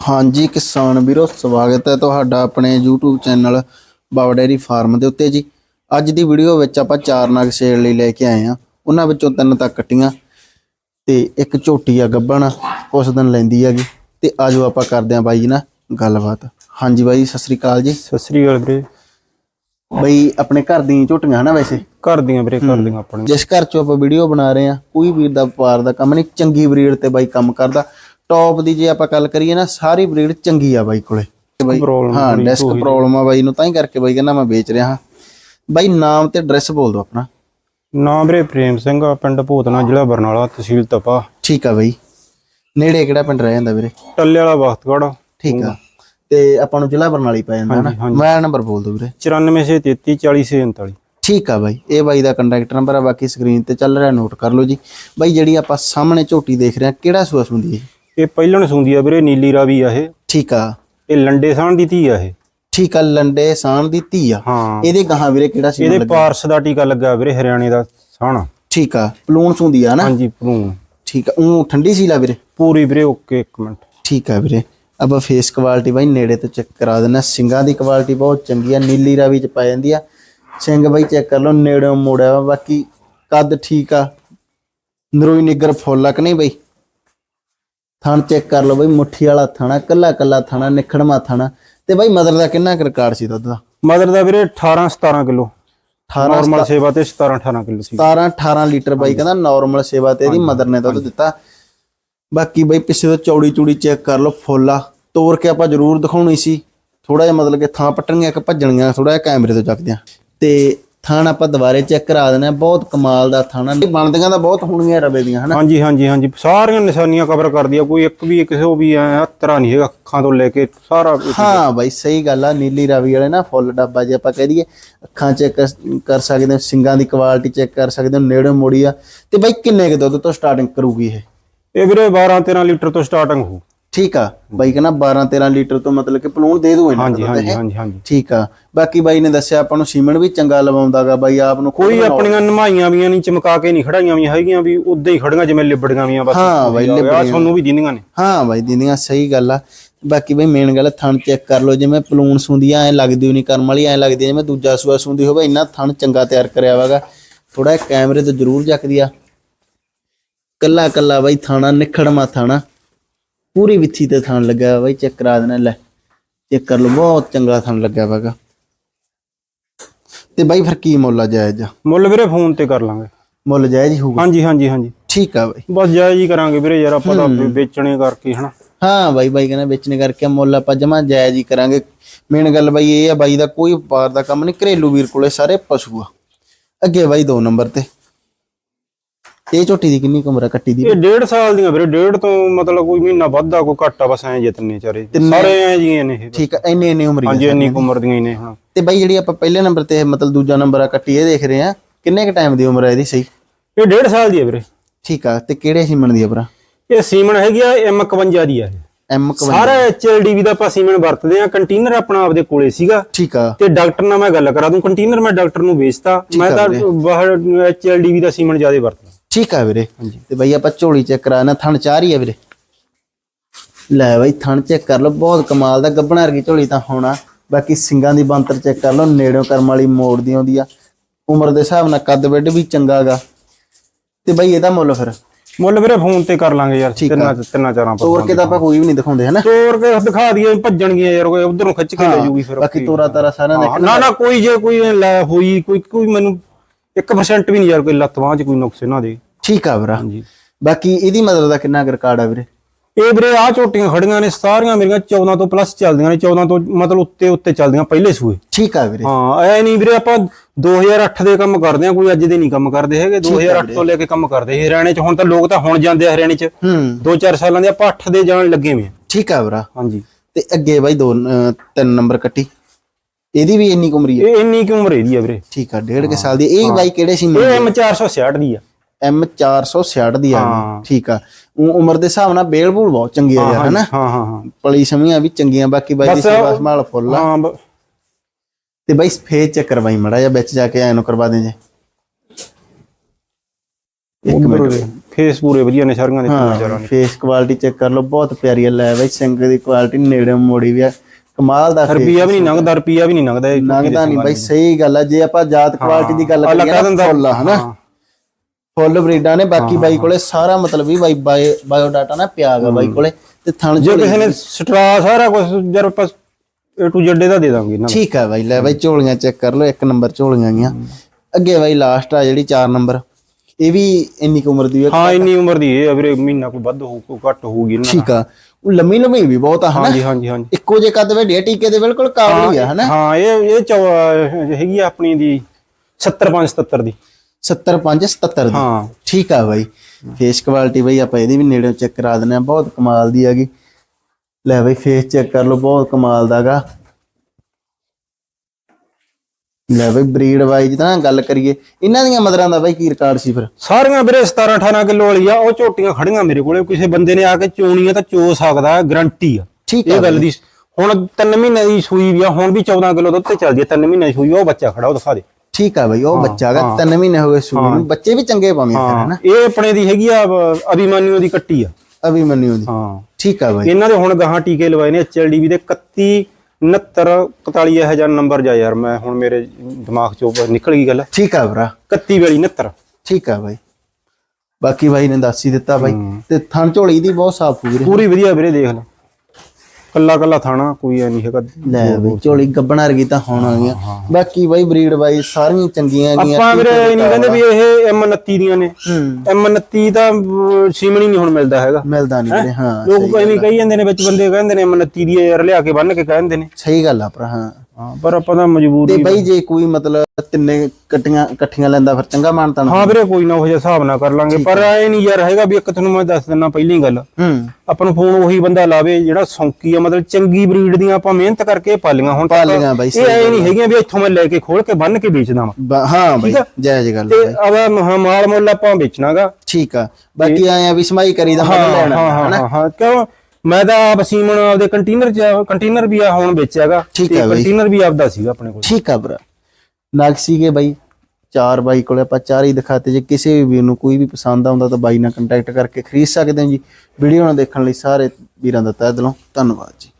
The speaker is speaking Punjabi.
ਹਾਂਜੀ ਕਿਸਾਨ ਵੀਰੋ ਸਵਾਗਤ ਹੈ ਤੁਹਾਡਾ ਆਪਣੇ YouTube channel Bawa dairy farm ਦੇ ਉੱਤੇ ਜੀ। ਅੱਜ ਦੀ ਵੀਡੀਓ ਵਿੱਚ ਆਪਾਂ ਚਾਰ ਨਗ ਸੇਲ ਲਈ ਲੈ ਕੇ ਆਏ ਆ ਉਹਨਾਂ ਵਿੱਚੋਂ ਤਿੰਨ ਤਾਂ ਕੱਟੀਆਂ ਤੇ ਇੱਕ ਝੋਟੀ ਆ ਗੱਬਣ ਉਸ ਦਿਨ ਲੈਂਦੀ ਹੈਗੀ। ਤੇ ਆਜੋ ਆਪਾਂ ਕਰਦੇ ਆਂ ਬਾਈ ਜੀ ਨਾਲ ਗੱਲਬਾਤ। ਹਾਂਜੀ ਬਾਈ ਸਤਿ ਸ੍ਰੀ ਅਕਾਲ ਜੀ। ਸਤਿ ਸ੍ਰੀ ਅਕਾਲ ਵੀਰੇ। ਬਈ ਆਪਣੇ ਘਰ ਦੀਆਂ ਝੋਟੀਆਂ ਹਨਾ ਵੈਸੇ? ਘਰ ਦੀਆਂ ਵੀਰੇ ਘਰ ਦੀਆਂ ਆਪਣੀਆਂ ਜਿਸ ਘਰ ਚੋਂ ਆਪਾਂ ਵੀਡੀਓ ਬਣਾ ਰਹੇ ਆ ਕੋਈ ਵੀਰ ਦਾ ਵਪਾਰ ਦਾ ਕੰਮ ਨਹੀਂ ਚੰਗੀ ਬਰੀਡ ਤੇ ਬਾਈ ਕੰਮ ਕਰਦਾ। ਟੌਪ ਦੀ ਜੇ ਆਪਾਂ ਗੱਲ ਕਰੀਏ ਨਾ ਸਾਰੀ ਬਰੀਡ ਚੰਗੀ ਆ ਬਾਈ ਕੋਲੇ। ਬਾਈ ਹਾਂ ਡੈਸਕ ਪ੍ਰੋਬਲਮ ਆ ਬਾਈ ਨੂੰ ਤਾਂ ਹੀ ਕਰਕੇ ਬਾਈ ਕਹਿੰਦਾ ਮੈਂ ਵੇਚ ਰਿਹਾ। ਹਾਂ ਬਾਈ ਨਾਮ ਤੇ ਐਡਰੈਸ ਬੋਲ ਦਿਓ ਆਪਣਾ। ਨਾਮ ਵੀਰੇ ਪ੍ਰੇਮ ਸਿੰਘ ਆ ਪਿੰਡ ਭੂਤਨਾ ਜ਼ਿਲ੍ਹਾ ਬਰਨਾਲਾ ਤਹਿਸੀਲ ਤਪਾ। ਠੀਕ ਆ ਬਾਈ। ਨੇੜੇ ਕਿਹੜਾ ਪਿੰਡ ਰਹਿ ਜਾਂਦਾ ਵੀਰੇ? ਟੱਲੇ ਵਾਲਾ ਬਖਤਗੜ ਠੀਕ ਆ। ਤੇ ਆਪਾਂ ਨੂੰ ਜ਼ਿਲ੍ਹਾ ਬਰਨਾਲੀ ਪੈ ਜਾਂਦਾ ਹਨਾ ਮੋਬਾਈਲ ਨੰਬਰ ਬੋਲ ਦਿਓ ਵੀਰੇ। 9433 4039 ਠੀਕ ਆ ਬਾਈ। ਇਹ ਬਾਈ ਦਾ ਕੰਟੈਕਟ ਨੰਬਰ ਆ ਬਾਕੀ ਸਕਰੀਨ ਤੇ ਚੱਲ ਰਿਹਾ ਨੋਟ ਕਰ ਲਓ ਜੀ। ਬਾਈ ਜਿਹੜੀ ਆਪਾਂ ਸਾਹਮਣੇ ਝੋਟੀ ਦੇਖ ਰਹੇ ਆ ਕਿਹੜਾ ਸੂਆ ਹੁੰਦੀ ਹੈ ਇਹ ਪਹਿਲਣ ਸੁੰਦੀ ਆ ਵੀਰੇ ਨੀਲੀ ਰਾਵੀ ਆ ਇਹ। ਠੀਕ ਆ। ਇਹ ਲੰਡੇ ਸਾਣ ਦੀ ਧੀ ਆ ਇਹ। ਠੀਕ ਆ ਲੰਡੇ ਸਾਣ ਦੀ ਧੀ ਆ। ਹਾਂ। ਇਹਦੇ ਗਾਹਾਂ ਵੀਰੇ ਕਿਹੜਾ ਸੀ ਇਹਦੇ ਪਾਰਸ ਦਾ ਟੀਕਾ ਲੱਗਾ ਵੀਰੇ ਹਰਿਆਣੇ ਦਾ ਸਾਣ ਠੀਕ ਆ ਪਲੂਣ ਸੁੰਦੀ ਆ ਨਾ? ਹਾਂਜੀ ਭਰੂ ਠੀਕ ਆ ਉਹ ਠੰਡੀ ਸੀ ਲਾ ਵੀਰੇ? ਪੂਰੀ ਵੀਰੇ ਓਕੇ ਇੱਕ ਮਿੰਟ। ਠੀਕ ਆ ਵੀਰੇ। ਆਪਾਂ ਫੇਸ ਕੁਆਲਿਟੀ ਬਾਈ ਨੇੜੇ ਤੋਂ ਚੈੱਕ ਕਰਾ ਦਿੰਨਾ ਸਿੰਗਾਂ ਦੀ ਕੁਆਲਿਟੀ ਬਹੁਤ ਚੰਗੀ ਆ ਨੀਲੀ ਰਾਵੀ ਚ ਪਾ ਜਾਂਦੀ ਆ। ਸਿੰਘ ਬਾਈ ਚੈੱਕ ਕਰ ਲਓ ਨੇੜੋਂ ਮੋੜਿਆ ਬਾਕੀ ਕੱਦ ਠੀਕ ਆ। ਨਰੋਈ ਨਿੱਗਰ ਫੁੱਲ ਆ ਕਿ ਨਹੀਂ ਬਾਈ? ਥਣ ਚੈੱਕ ਕਰ ਲਓ ਬਾਈ ਮੁੱਠੀ ਵਾਲਾ ਥਣਾ ਕੱਲਾ ਕੱਲਾ ਥਣਾ ਨਿਖੜਮਾ ਥਣਾ। ਤੇ ਬਾਈ ਮਦਰ ਦਾ ਕਿੰਨਾ ਕੁ ਰਿਕਾਰਡ ਸੀ ਦੁੱਧ ਦਾ? ਮਦਰ ਦਾ ਵੀਰੇ 18 17 ਕਿਲੋ। 18 ਨਾਰਮਲ ਸੇਵਾ ਤੇ 17 18 ਕਿਲੋ ਸੀ। 17 18 ਲੀਟਰ ਬਾਈ ਕਹਿੰਦਾ ਨਾਰਮਲ ਸੇਵਾ ਤੇ ਇਹਦੀ ਮਦਰ ਨੇ ਦੁੱਧ ਦਿੱਤਾ। ਬਾਕੀ ਬਾਈ ਪਿੱਛੇ ਤੋਂ ਚੌੜੀ ਚੂੜੀ ਚੈੱਕ ਕਰ ਲਓ ਫੁੱਲਾ ਤੋੜ ਕੇ ਆਪਾਂ ਜ਼ਰੂਰ ਦਿਖਾਉਣੀ ਸੀ। ਥੋੜਾ ਜਿਹਾ ਮਤਲਬ ਕਿ ਥਾਂ ਪੱਟਣੀਆਂ ਇੱਕ ਭੱਜਣੀਆਂ ਥੋੜਾ ਜਿਹਾ ਕੈਮਰੇ ਤੋਂ ਚੱਕਦੇ ਆ ਤੇ ਥਾਣ ਆਪਾਂ ਦੁਬਾਰੇ ਚੈੱਕ ਕਰਾ ਦਿੰਦੇ ਆ ਬਹੁਤ ਕਮਾਲ ਦਾ ਥਾਣਾ। ਇਹ ਬਣਦੀਆਂ ਤਾਂ ਬਹੁਤ ਹੋਣਗੀਆਂ ਰਵੇ ਦੀਆਂ ਹਨਾ? ਹਾਂਜੀ ਹਾਂਜੀ ਹਾਂਜੀ। ਸਾਰੀਆਂ ਨਿਸ਼ਾਨੀਆਂ ਕਵਰ ਕਰਦੀ ਆ। ਕੋਈ ਇੱਕ ਵੀ ਕਿਸੇ ਵੀ ਐ ਤਰ੍ਹਾਂ ਨਹੀਂ ਹੈਗਾ। ਅੱਖਾਂ ਤੋਂ ਲੈ ਕੇ ਸਾਰਾ ਹਾਂ ਬਾਈ ਸਹੀ ਗੱਲ ਆ। ਨੀਲੀ ਰਾਵੀ ਵਾਲੇ ਨਾ ਫੁੱਲ ਡੱਬਾ ਜੇ ਆਪਾਂ ਕਹਿ ਦਈਏ ਅੱਖਾਂ ਚੈੱਕ ਕਰ ਸਕਦੇ ਹੋ ਸਿੰਗਾਂ ਦੀ ਕੁਆਲਿਟੀ ਚੈੱਕ ਕਰ ਸਕਦੇ ਹੋ ਨੇੜੇ ਮੋੜੀ ਆ। ਤੇ ਬਾਈ ਕਿੰਨੇ ਕੁ ਦੁੱਧ ਤੋਂ ਸਟਾਰਟਿੰਗ ਕਰੂਗੀ ਇਹ? ਇਹ ਵੀਰੇ 12 13 ਲੀਟਰ ਤੋਂ ਸਟਾਰਟਿੰਗ ਹੋ ਠੀਕ ਆ। ਬਾਈ ਕਹਿੰਦਾ 12 13 ਲੀਟਰ ਤੋਂ ਮਤਲਬ ਕਿ ਪਲੂਣ ਦੇ ਦੂ ਇਹਨਾਂ ਹਾਂਜੀ ਨੂੰ ਹਾਂਜੀ ਹਾਂਜੀ ਹਾਂਜੀ। ਠੀਕ ਆ। ਬਾਕੀ ਬਾਈ ਨੇ ਦੱਸਿਆ ਆਪਾਂ ਨੂੰ ਸੀਮਨ ਵੀ ਚੰਗਾ ਲਵਾਉਂਦਾਗਾ ਬਾਈ ਆਪ ਨੂੰ ਕੋਈ ਆਪਣੀਆਂ ਨਮਾਈਆਂ ਵੀਆਂ ਨਹੀਂ ਚਮਕਾ ਕੇ ਨਹੀਂ ਖੜਾਈਆਂ ਵੀਆਂ ਹੈਗੀਆਂ ਵੀ ਉਦਾਂ ਹੀ ਖੜੀਆਂ ਜਿਵੇਂ ਲਿਬੜੀਆਂ ਵੀਆਂ ਬਸ। ਹਾਂ ਬਾਈ, ਆ ਤੁਹਾਨੂੰ ਵੀ ਦਿੰਦੀਆਂ ਨੇ। ਹਾਂ ਬਾਈ ਦੀਦੀਆਂ ਸਹੀ ਗੱਲ ਆ। ਬਾਕੀ ਬਾਈ ਮੇਨ ਗੱਲ ਥਣ ਚੈੱਕ ਕਰ ਲਓ ਜਿਵੇਂ ਪਲੂਣ ਸੁੰਦੀਆਂ ਐ ਲੱਗਦੀ ਹੋਣੀ ਕਰਮ ਵਾਲੀ ਐ ਲੱਗਦੀ ਜਿਵੇਂ ਦੂਜਾ ਸੂਆ ਸੁੰਦੀ ਹੋਵੇ ਇੰਨਾ ਥਣ ਚੰਗਾ ਤਿਆਰ ਕਰਿਆ ਵਾਗਾ ਥੋੜਾ ਕੈਮਰੇ ਤੇ ਜ਼ਰੂਰ ਜੱਕਦੀ ਆ। ਕੱਲਾ ਕੱਲਾ ਬਾਈ ਥਾਣਾ ਨਿਖੜਮਾ ਥਾਣਾ। ਪੂਰੀ ਵਿੱਥੀ ਤੇ ਥਣ ਲੱਗਾ ਬਾਈ ਚੈੱਕ ਕਰਾ ਦੇਣਾ ਲੈ। ਚੈੱਕ ਕਰ ਲਓ ਬਹੁਤ ਚੰਗਾ ਥਣ ਲੱਗਾ ਵਾਗਾ ਤੇ ਬਾਈ ਫਿਰ ਕੀ ਮੁੱਲ ਆ ਜਾਇਜ਼? ਮੁੱਲ ਵੀਰੇ ਫੋਨ ਤੇ ਕਰ ਲਾਂਗੇ। ਮੁੱਲ ਜਾਇਜ਼ ਹੀ ਹੋਊਗਾ। ਹਾਂਜੀ ਹਾਂਜੀ ਹਾਂਜੀ। ਠੀਕ ਆ ਬਾਈ। ਬਸ ਜਾਇਜ਼ ਹੀ ਕਰਾਂਗੇ ਵੀਰੇ ਯਾਰ ਆਪਾਂ ਤਾਂ ਵੇਚਣੇ ਕਰਕੇ ਹਨਾ। ਹਾਂ ਬਾਈ ਬਾਈ ਕਹਿੰਦਾ ਵੇਚਣੇ ਕਰਕੇ ਮੁੱਲ ਆਪਾਂ ਜਮਾ ਜਾਇਜ਼ ਹੀ ਕਰਾਂਗੇ। ਮੇਨ ਗੱਲ ਬਾਈ ਇਹ ਆ ਬਾਈ ਦਾ ਕੋਈ ਵਪਾਰ ਦਾ ਕੰਮ ਨਹੀਂ ਘਰੇਲੂ ਵੀਰ ਕੋਲੇ ਸਾਰੇ ਪਸ਼ੂ ਆ। ਅੱਗੇ ਬਾਈ ਦੋ ਨੰਬਰ ਤੇ। ਇਹ ਝੋਟੀ ਦੀ ਕਿੰਨੀ ਉਮਰ ਕੱਟੀ ਦੀ? ਇਹ ਡੇਢ ਸਾਲ ਦੀਆਂ ਵੀਰੇ ਡੇਢ ਤੋਂ ਮਤਲਬ ਕੋਈ ਮਹੀਨਾ ਵੱਧਾ ਕੋਈ ਘੱਟਾ ਬਸ ਐ ਜਿੱਤਨੇ ਚਾਰੇ। ਸਾਰੇ ਐ ਜੀ ਨੇ ਇਹ। ਠੀਕ ਆ ਇੰਨੇ ਇੰਨੇ ਉਮਰ ਹੀ ਹਾਂਜੀ। ਇੰਨੀ ਉਮਰ ਦੀਆਂ ਹੀ ਨੇ ਹੁਣ ਤੇ ਬਾਈ ਜਿਹੜੀ ਆਪਾਂ ਪਹਿਲੇ ਨੰਬਰ ਤੇ ਮਤਲਬ ਦੂਜਾ ਨੰਬਰ ਆ ਕੱਟੀ ਇਹ ਦੇਖ ਰਹੇ ਆ ਕਿੰਨੇ ਕ ਟਾਈਮ ਦੀ ਉਮਰ ਹੈ ਇਹਦੀ ਸਹੀ? ਇਹ ਡੇਢ ਸਾਲ ਦੀ ਹੈ ਵੀਰੇ। ਠੀਕ ਆ ਤੇ ਕਿਹੜੇ ਸੀਮਨ ਦੀ ਆ ਭਰਾ? ਇਹ ਸੀਮਨ ਹੈਗੀ ਆ M51 ਦੀ ਆ ਇਹ। ਐਮ ਸਾਰਾ HLDV ਦਾ ਆਪਾਂ ਸੀਮਨ ਵਰਤਦੇ ਆ ਕੰਟੇਨਰ ਆਪਣਾ ਆਪਦੇ ਕੋਲੇ ਸੀਗਾ। ਠੀਕ ਆ। ਤੇ ਡਾਕਟਰ ਨਾਲ ਮੈਂ ਗੱਲ ਕਰਾ ਦੂੰ ਕੰਟੇਨਰ ਮੈਂ ਡਾਕਟਰ ਨੂੰ ਵੇਚਤਾ। ਮੈਂ ਤਾਂ ਬਾਹਰ HLDV ਦਾ ਸੀਮਨ ਜ਼ਿਆਦਾ ਵਰਤਦਾ। ਠੀਕ ਆ ਵੀਰੇ। ਤੇ ਬਈ ਆਪਾਂ ਝੋਲੀ ਚੈੱਕ ਕਰਾਣਾ ਥਣ ਚਾਹ ਰਹੀ ਆ ਵੀਰੇ। ਲੈ ਬਈ ਥਣ ਚੈੱਕ ਕਰ ਲਓ ਬਹੁਤ ਕਮਾਲ ਦਾ ਗੱਬਣਾ ਵਰਗੀ ਝੋਲੀ ਤਾਂ ਹੋਣਾ। ਬਾਕੀ ਸਿੰਗਾਂ ਦੀ ਬੰਤਰ ਚੈੱਕ ਕਰ ਲਓ ਨੇੜਿਓਂ ਕਰਮ ਵਾਲੀ ਮੋੜ ਦੀ ਆਉਂਦੀ ਆ। ਉਮਰ ਦੇ ਹਿਸਾਬ ਨਾਲ ਕੱਦ ਵੱਡ ਵੀ ਚੰਗਾਗਾ ਤੇ ਬਈ ਇਹਦਾ ਮੁੱਲ ਫਿਰ? ਮੁੱਲ ਵੀਰੇ ਫੋਨ ਤੇ ਕਰ ਲਾਂਗੇ ਯਾਰ ਤਿੰਨਾਂ ਤਿੰਨਾਂ ਚਾਰਾਂ ਪਰ ਤੋਰ ਕੇ ਤਾਂ ਆਪਾਂ ਕੋਈ ਵੀ ਨਹੀਂ ਦਿਖਾਉਂਦੇ ਹਨਾ? ਤੋਰ ਕੇ ਦਿਖਾ ਦਈਏ ਭੱਜਣਗੀਆਂ ਯਾਰ ਉਧਰੋਂ ਖਿੱਚ ਕੇ ਲੈ ਜੂਗੀ ਫਿਰ ਬਾਕੀ ਤੋਰਾ ਤਾਰਾ ਹਾਂ, ਨਾ ਨਾ ਕੋਈ ਜੇ ਕੋਈ ਲੈ ਹੋਈ ਕੋਈ ਕੋਈ ਮੈਨੂੰ 1% ਵੀ ਨਹੀਂ ਯਾਰ ਕੋਈ ਲੱਤ ਬਾਂਹ 'ਚ ਕੋਈ ਨੁਕਸ ਨਾ ਦੇ। ਠੀਕ ਆ ਵੀਰਾ ਹਾਂਜੀ। ਬਾਕੀ ਇਹਦੀ ਮਦਦ ਦਾ ਕਿੰਨਾ ਕੁ ਰਿਕਾਰਡ ਆ ਵੀਰੇ? ਇਹ ਵੀਰੇ ਆ ਝੋਟੀਆਂ ਖੜੀਆਂ ਨੇ ਸਾਰੀਆਂ ਮੇਰੀਆਂ 14 ਤੋਂ ਪਲੱਸ ਚੱਲਦੀਆਂ ਨੇ 14 ਤੋਂ ਮਤਲਬ ਉੱਤੇ ਉੱਤੇ ਚੱਲਦੀਆਂ ਪਹਿਲੇ ਸੂਏ। ਠੀਕ ਆ ਵੀਰੇ। ਹਾਂ ਐ ਨਹੀਂ ਵੀਰੇ ਆਪਾਂ 2008 ਦੇ ਕੰਮ ਕਰਦੇ ਆ ਕੋਈ ਅੱਜ ਦੇ ਨਹੀਂ ਕੰਮ ਕਰਦੇ ਹੈਗੇ 2008 ਤੋਂ ਲੈ ਕੇ ਕੰਮ ਕਰਦੇ ਹਰਿਆਣੇ 'ਚ ਹੁਣ ਤਾਂ ਲੋਕ ਤਾਂ ਹੁਣ ਜਾਂਦੇ ਆ ਹਰਿਆਣੇ 'ਚ। ਹੂੰ। 2-4 ਸਾਲਾਂ ਦੇ ਆਪਾਂ 8 ਦੇ ਜਾਣ ਲੱਗੇ ਵੇ। ਠੀਕ ਆ ਵੀਰਾ ਹਾਂਜੀ। ਤੇ ਅੱਗੇ ਬਾਈ ਦੋ ਅਹ, ਤਿੰਨ ਨੰਬਰ ਕੱਟੀ। ਇਹਦੀ ਵੀ ਇੰਨੀ ਉਮਰ ਹੀ ਇਹ ਇੰਨੀ ਕੀ ਉਮਰ ਇਹਦੀ ਆ ਵੀਰੇ। ਠੀਕ ਆ ਡੇਢ ਕੇ ਸਾਲ ਦੀ। ਇਹ ਬਾਈ ਕਿਹੜੇ ਸੀ ਇਹ M466 ਦੀ ਆ। ਐਮ 466 ਦੀ ਆ। ਗਈ ਠੀਕ ਆ। ਉਹ ਉਮਰ ਦੇ ਹਿਸਾਬ ਨਾਲ ਬੇਲ ਬੂਲ ਬਹੁਤ ਚੰਗੀ ਆ ਯਾਰ ਹਨਾ? ਹਾਂ ਹਾਂ ਹਾਂ। ਪਲੀ ਸਮੀਆਂ ਵੀ ਚੰਗੀਆਂ ਬਾਕੀ ਬਾਈ ਦੀ ਸੇਵਾ ਸੰਭਾਲ ਫੁੱਲ ਆ। ਹਾਂ ਤੇ ਬਾਈ ਫੇਸ ਚੈੱਕ ਕਰਵਾਈ ਮੜਾ ਜਾਂ ਵਿੱਚ ਜਾ ਕੇ ਐਨੂੰ ਕਰਵਾ ਦੇ ਜੇ ਇੱਕ ਮਿੰਟ। ਫੇਸ ਪੂਰੇ ਵਧੀਆ ਨੇ ਸਾਰੀਆਂ ਦੇ ਚਾਰਾਂ ਫੇਸ ਕੁਆਲਿਟੀ ਚੈੱਕ ਕਰ ਲਓ ਬਹੁਤ ਪਿਆਰੀ ਲੈ ਬਈ ਸਿੰਘ ਦੀ ਕੁਆਲਿਟੀ ਨੇੜੇ ਮੋੜੀ ਵੀ ਆ। ਕਮਾਲ ਦਾ ਰੁਪਈਆ ਵੀ ਨਹੀਂ ਲੰਘਦਾ ਰੁਪਈਆ ਵੀ ਨਹੀਂ ਲੰਘਦਾ ਲੰਘਦਾ ਨਹੀਂ ਬਈ ਸਹੀ ਗੱਲ ਆ ਜੇ ਆਪਾਂ ਜਾਤ ਕੁਆਲਿਟੀ ਦੀ ਗੱਲ ਕਰੀਏ ਨਾ ਫੁੱਲ ਹਨਾ। ਫੁੱਲ ਬਰੀਡਾਂ ਨੇ ਬਾਕੀ ਬਾਈ ਕੋਲੇ ਸਾਰਾ ਮਤਲਬ ਵੀ ਬਾਈ ਬਾਇਓ ਡਾਟਾ ਨਾ ਪਿਆ ਬਾਈ ਕੋਲੇ ਤੇ ਥਣ ਜੇ ਕਿਸੇ ਨੇ ਸਟਰਾ ਸਾਰਾ ਕੁਝ ਜਰ ਆਪਾਂ A to Z ਦਾ ਦੇ ਦਾਂਗੇ ਨੂੰ। ਠੀਕ ਆ ਬਾਈ ਲੈ ਬਾਈ ਝੋਲੀਆਂ ਚੈੱਕ ਕਰ ਲਓ ਇੱਕ ਨੰਬਰ ਝੋਲੀਆਂ ਗੀਆਂ ਅੱਗੇ ਬਾਈ ਲਾਸਟ ਆ ਜਿਹੜੀ 4 ਨੰਬਰ। ਇਹ ਵੀ ਇੰਨੀ ਕੁ ਉਮਰ ਦੀ ਹੈ ਹਾਂ ਇੰਨੀ ਉਮਰ ਦੀ ਆ ਵੀਰੇ ਮਹੀਨਾ ਕੋਈ ਵੱਧ ਹੋਊ ਕੋਈ ਘੱਟ ਹੋਊਗੀ ਇਹਨਾਂ ਠੀਕ ਆ। ਉਹ ਲੰਮੀ ਲੰਮੀ ਵੀ ਬਹੁਤ ਆ ਹਨਾ? ਹਾਂਜੀ ਹਾਂਜੀ ਹਾਂਜੀ। ਇੱਕੋ ਜੇ ਕੱਦ ਵੱਡੇ ਟੀਕੇ ਦੇ ਬਿਲਕੁਲ ਕਾਬਲ ਹੀ ਆ ਹਨਾ? ਹਾਂ ਇਹ ਇਹ ਹੈਗੀ ਆ ਆਪਣੀ ਦੀ 75 77 ਦੀ। 75 77 ਦੀ। ਹਾਂ। ਠੀਕ ਆ ਬਾਈ। ਫੇਸ ਕੁਆਲਿਟੀ ਬਾਈ ਆਪਾਂ ਇਹਦੀ ਵੀ ਨੇੜੋਂ ਚੈੱਕ ਕਰਾ ਦਿੰਦੇ ਆ ਬਹੁਤ ਕਮਾਲ ਦੀ ਹੈਗੀ। ਲੈ ਬਾਈ ਫੇਸ ਚੈੱਕ ਕਰ ਲਓ ਬਹੁਤ ਕਮਾਲ ਦਾਗਾ ਲੈ ਬਾਈ ਬਰੀਡ ਵਾਈਜ਼ ਤਾਂ ਗੱਲ ਕਰੀਏ ਇਹਨਾਂ ਦੀਆਂ ਮਦਰਾਂ ਦਾ ਬਾਈ ਕੀ ਰਿਕਾਰਡ ਸੀ ਫਿਰ? ਸਾਰੀਆਂ ਵੀਰੇ 17 18 ਕਿਲੋ ਵਾਲੀ ਆ ਉਹ ਝੋਟੀਆਂ ਖੜੀਆਂ ਮੇਰੇ ਕੋਲੇ ਕਿਸੇ ਬੰਦੇ ਨੇ ਆ ਕੇ ਚੋਣੀਆਂ ਤਾਂ ਚੋ ਸਕਦਾ ਗਰੰਟੀ ਆ। ਠੀਕ ਇਹ ਗੱਲ ਦੀ ਹੁਣ 3 ਮਹੀਨੇ ਦੀ ਸੂਈ ਵੀ ਆ ਹੁਣ ਵੀ 14 ਕਿਲੋ ਦੁੱਧ ਤੇ ਚੱਲਦੀ ਆ 3 ਮਹੀਨੇ ਦੀ ਸੂਈ ਉਹ ਬੱਚਾ ਖੜਾ ਉਹ ਦਿਖਾ ਦੇ। ਠੀਕ ਆ ਬਾਈ ਉਹ ਬੱਚਾ ਹੈਗਾ ਤਿੰਨ ਮਹੀਨੇ ਹੋ ਗਏ ਸੂਈ ਨੂੰ ਬੱਚੇ ਵੀ ਚੰਗੇ ਪਾਉਂਦੇ ਫਿਰ ਹਾਂ ਹਨਾ ਇਹ ਆਪਣੇ ਦੀ ਹੈਗੀ ਆ ਅਭਿਮਾਨਿਓ ਦੀ ਕੱਟੀ ਆ। ਅਭਿਮਨਿਊ ਦੀ। ਹਾਂ। ਠੀਕ ਆ ਬਾਈ। ਇਹਨਾਂ ਦੇ ਹੁਣ ਗਾਹਾਂ ਟੀਕੇ ਲਵਾਏ ਨੇ ਐਚਐਲਡੀਵੀ ਦੇ 31 69 41 ਇਹ ਨੰਬਰ ਜਾ ਯਾਰ ਮੈਂ ਹੁਣ ਮੇਰੇ ਦਿਮਾਗ ਚੋਂ ਨਿਕਲ ਗਈ ਗੱਲ। ਠੀਕ ਆ ਭਰਾ। 31 ਵਾਲੀ 69 ਠੀਕ ਆ ਬਾਈ। ਬਾਕੀ ਬਾਈ ਨੇ ਦੱਸ ਹੀ ਦਿੱਤਾ ਬਾਈ। ਤੇ ਥਣ ਝੋਲੀ ਦੀ ਬਹੁਤ ਸਾਫ਼ ਵੀਰੇ ਪੂਰੀ ਵਧੀਆ ਵੀਰੇ ਦੇਖ ਲੈ। ਕੱਲਾ ਕੱਲਾ ਥਾਣਾ ਕੋਈ ਐ ਨਹੀਂ ਹੈਗਾ ਲੈ ਬਈ ਝੋਲੀ ਗੱਬਣਾ ਰਗੀ ਤਾਂ ਹੁਣ ਆ ਗਈਆਂ। ਬਾਕੀ ਬਾਈ ਬਰੀਡ ਬਾਈ ਸਾਰੀਆਂ ਚੰਗੀਆਂ ਗੀਆਂ ਆਪਾਂ ਵੀਰੇ ਇਹ ਨਹੀਂ ਕਹਿੰਦੇ ਵੀ ਇਹ M29 ਦੀਆਂ ਨੇ। ਹੂੰ। M29 ਤਾਂ ਸੀਮਣੀ ਨਹੀਂ ਹੁਣ ਮਿਲਦਾ ਹੈਗਾ। ਮਿਲਦਾ ਨਹੀਂ ਵੀਰੇ ਹਾਂ ਲੋਕ ਐਵੇਂ ਕਹੀ ਜਾਂਦੇ ਨੇ ਵਿੱਚ ਬੰਦੇ ਕਹਿੰਦੇ ਨੇ M29 ਦੀ ਯਾਰ ਲਿਆ ਕੇ ਬੰਨ ਕੇ ਕਹਿੰਦੇ ਨੇ। ਸਹੀ ਗੱਲ ਆ ਭਰਾ ਹਾਂ। ਹਾਂ ਪਰ ਆਪਾਂ ਤਾਂ ਮਜਬੂਰੀ ਤੇ ਬਾਈ ਜੇ ਕੋਈ ਮਤਲਬ ਤਿੰਨੇ ਕੱਟੀਆਂ ਇਕੱਠੀਆਂ ਲੈਂਦਾ ਫਿਰ ਚੰਗਾ ਮਾਨਤਾ ਨਾ ਹਾਂ ਵੀਰੇ ਕੋਈ ਨਾ ਉਹ ਜਿਹਾ ਹਿਸਾਬ ਨਾ ਕਰ ਲਾਂਗੇ। ਪਰ ਐ ਨਹੀਂ ਯਾਰ ਹੈਗਾ ਵੀ ਇੱਕ ਤੁਹਾਨੂੰ ਮੈਂ ਦੱਸ ਦਿੰਦਾ ਪਹਿਲੀ ਗੱਲ। ਹੂੰ। ਆਪਾਂ ਨੂੰ ਫੋਨ ਉਹੀ ਬੰਦਾ ਲਾਵੇ ਜਿਹੜਾ ਸੌਂਕੀ ਆ ਮਤਲਬ ਚੰਗੀ ਬਰੀਡ ਦੀਆਂ ਆਪਾਂ ਮਿਹਨਤ ਕਰਕੇ ਪਾਲੀਆਂ। ਹੁਣ। ਪਾਲੀਆਂ ਬਾਈ, ਇਹ ਐ ਨਹੀਂ ਹੈਗੀਆਂ ਵੀ ਇੱਥੋਂ ਮੈਂ ਲੈ ਕੇ ਖੋਲ ਕੇ ਬੰਨ ਕੇ ਵੇਚਦਾ ਵਾਂ। ਹਾਂ ਬਾਈ ਜਾਇਜ਼ ਗੱਲ ਤੇ। ਆਵਾ ਮਾਲ ਮੁੱਲ ਆਪਾਂ ਵੇਚਣਾਗਾ। ਠੀਕ ਆ। ਬਾਕੀ ਆਏ ਆ ਵੀ ਸਮਾਈ ਕਰੀਦਾ ਲੈਣਾ ਹਾਂ ਹਾਂ ਹਾਂ ਕਿਉਂ? ਮੈਂ ਤਾਂ ਆਪ ਸੀਮਨ ਆਪਦੇ ਕੰਟੇਨਰ ਚ ਕੰਟੇਨਰ ਵੀ ਆ ਹੁਣ ਵੇਚਿਆਗਾ। ਠੀਕ ਆ ਬਾਈ। ਕੰਟੇਨਰ ਵੀ ਆਪਦਾ ਸੀਗਾ ਆਪਣੇ ਕੋਲ। ਠੀਕ ਆ ਭਰਾ। ਨਗ ਸੀਗੇ ਬਾਈ ਚਾਰ ਬਾਈ ਕੋਲੇ ਆਪਾਂ ਚਾਰ ਹੀ ਦਿਖਾਤੇ। ਜੇ ਕਿਸੇ ਵੀ ਵੀਰ ਨੂੰ ਕੋਈ ਵੀ ਪਸੰਦ ਆਉਂਦਾ ਤਾਂ ਬਾਈ ਨਾਲ ਕੰਟੈਕਟ ਕਰਕੇ ਖਰੀਦ ਸਕਦੇ ਹੋ ਜੀ। ਵੀਡੀਓ ਨੂੰ ਦੇਖਣ ਲਈ ਸਾਰੇ ਵੀਰਾਂ ਦਾ ਤਹਿ ਦਿਲੋਂ। ਧੰਨਵਾਦ ਜੀ।